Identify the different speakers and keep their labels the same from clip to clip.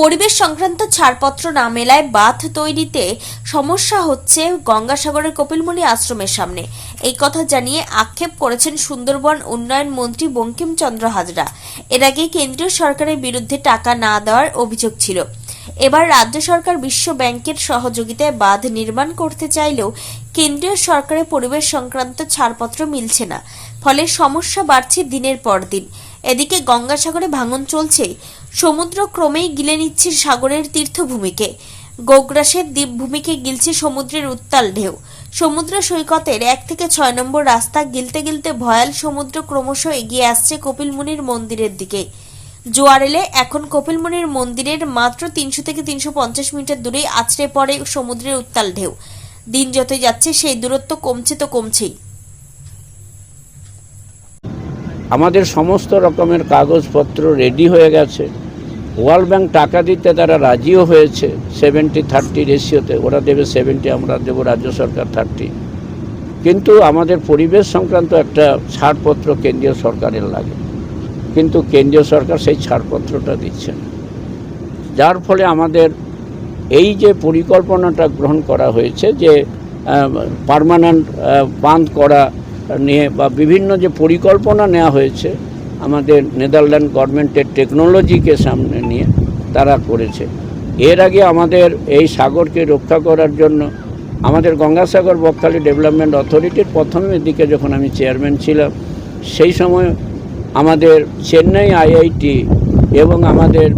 Speaker 1: পরিবেশ সংক্রান্ত ছাড়পত্র না মেলায় বাঁধ তৈরিতে সমস্যা হচ্ছে গঙ্গাসাগরের কপিলমুনি আশ্রমের সামনে। এই কথা জানিয়ে আক্ষেপ করেছেন সুন্দরবন উন্নয়ন মন্ত্রী বঙ্কিমচন্দ্র হাজরা। এর আগে কেন্দ্রীয় সরকারের বিরুদ্ধে টাকা না দেওয়ার অভিযোগ ছিল। এবার রাজ্য সরকার বিশ্ব ব্যাংকের সহযোগিতায় বাঁধ নির্মাণ করতে চাইলেও কেন্দ্রীয় সরকারের পরিবেশ সংক্রান্ত ছাড়পত্র মিলছে না। ফলে সমস্যা বাড়ছে দিনের পর দিন। এদিকে গঙ্গাসাগরে ভাঙন চলছে। সমুদ্র ক্রমেই গিলে নিচ্ছে সাগরের তীর্থভূমিকে। গোগ্রাসের দ্বীপভূমিকে গিলছে সমুদ্রের উত্তাল ঢেউ। সমুদ্র সৈকতের এক থেকে ছয় নম্বর রাস্তা গিলতে গিলতে ভয়াল সমুদ্র ক্রমশ এগিয়ে আসছে কপিলমুনির মন্দিরের দিকে। জোয়ার এলে এখন কপিলমুনির মন্দিরের মাত্র তিনশো থেকে তিনশো পঞ্চাশ মিটার দূরেই আছড়ে পড়ে সমুদ্রের উত্তাল ঢেউ। দিন যতই যাচ্ছে, সেই দূরত্ব কমছে তো কমছেই।
Speaker 2: আমাদের সমস্ত রকমের কাগজপত্র রেডি হয়ে গেছে। ওয়ার্ল্ড ব্যাংক টাকা দিতে তারা রাজিও হয়েছে সেভেন্টি থার্টি রেশিওতে ওরা দেবে সেভেন্টি আমরা দেবো রাজ্য সরকার থার্টি কিন্তু আমাদের পরিবেশ সংক্রান্ত একটা ছাড়পত্র কেন্দ্রীয় সরকারের লাগে। কিন্তু কেন্দ্রীয় সরকার সেই ছাড়পত্রটা দিচ্ছে না। যার ফলে আমাদের এই যে পরিকল্পনাটা গ্রহণ করা হয়েছে যে পারমানেন্ট বাঁধ করা নিয়ে বা বিভিন্ন যে পরিকল্পনা নেওয়া হয়েছে আমাদের নেদারল্যান্ড গভর্নমেন্টের টেকনোলজিকে সামনে নিয়ে তারা করেছে। এর আগে আমাদের এই সাগরকে রক্ষা করার জন্য আমাদের গঙ্গাসাগর বকখালি ডেভেলপমেন্ট অথরিটির প্রথমের দিকে যখন আমি চেয়ারম্যান ছিলাম, সেই সময় আমাদের চেন্নাই আইআইটি এবং আমাদের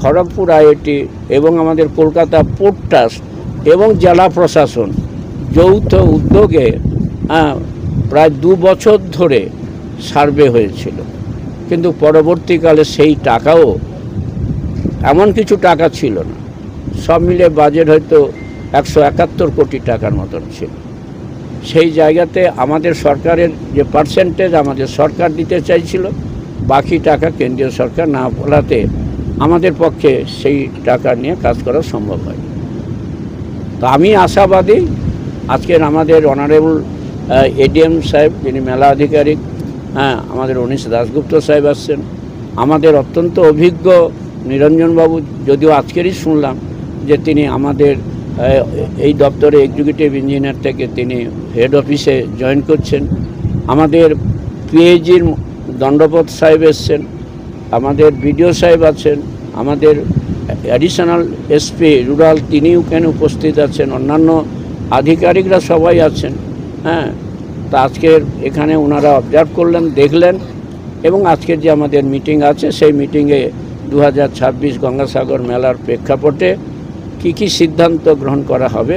Speaker 2: খড়গপুর আইআইটি এবং আমাদের কলকাতা পোর্ট ট্রাস্ট এবং জেলা প্রশাসন যৌথ উদ্যোগে প্রায় দু বছর ধরে সার্ভে হয়েছিল। কিন্তু পরবর্তীকালে সেই টাকাও এমন কিছু টাকা ছিল না। সব মিলে বাজেট হয়তো একশো একাত্তর কোটি টাকার মতন ছিল। সেই জায়গাতে আমাদের সরকারের যে পার্সেন্টেজ আমাদের সরকার দিতে চাইছিল, বাকি টাকা কেন্দ্রীয় সরকার না বলাতে আমাদের পক্ষে সেই টাকা নিয়ে কাজ করা সম্ভব হয় তো আমি আশাবাদী, আজকের আমাদের অনারেবল এডিএম সাহেব, যিনি মেলা আধিকারিক হ্যাঁ আমাদের অনিশ দাশগুপ্ত সাহেব আসছেন। আমাদের অত্যন্ত অভিজ্ঞ নিরঞ্জনবাবু, যদিও আজকেরই শুনলাম যে তিনি আমাদের এই দপ্তরে এক্সিকিউটিভ ইঞ্জিনিয়ার থেকে তিনি হেড অফিসে জয়েন করছেন। আমাদের পিএইচির দণ্ডপথ সাহেব এসছেন, আমাদের বিডিও সাহেব আছেন, আমাদের অ্যাডিশনাল এসপি রুরাল তিনিও কেন উপস্থিত আছেন, অন্যান্য আধিকারিকরা সবাই আছেন। হ্যাঁ তা আজকের এখানে ওনারা অবজার্ভ করলেন, দেখলেন এবং আজকের যে আমাদের মিটিং আছে, সেই মিটিংয়ে দু হাজার ছাব্বিশ গঙ্গাসাগর মেলার প্রেক্ষাপটে কী কী সিদ্ধান্ত গ্রহণ করা হবে,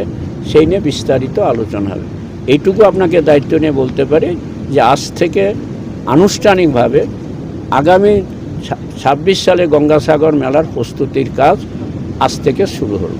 Speaker 2: সেই নিয়ে বিস্তারিত আলোচনা হবে। এইটুকু আপনাকে দায়িত্ব নিয়ে বলতে পারি যে আজ থেকে আনুষ্ঠানিকভাবে আগামী ছাব্বিশ সালে গঙ্গাসাগর মেলার প্রস্তুতির কাজ আজ থেকে শুরু হলো।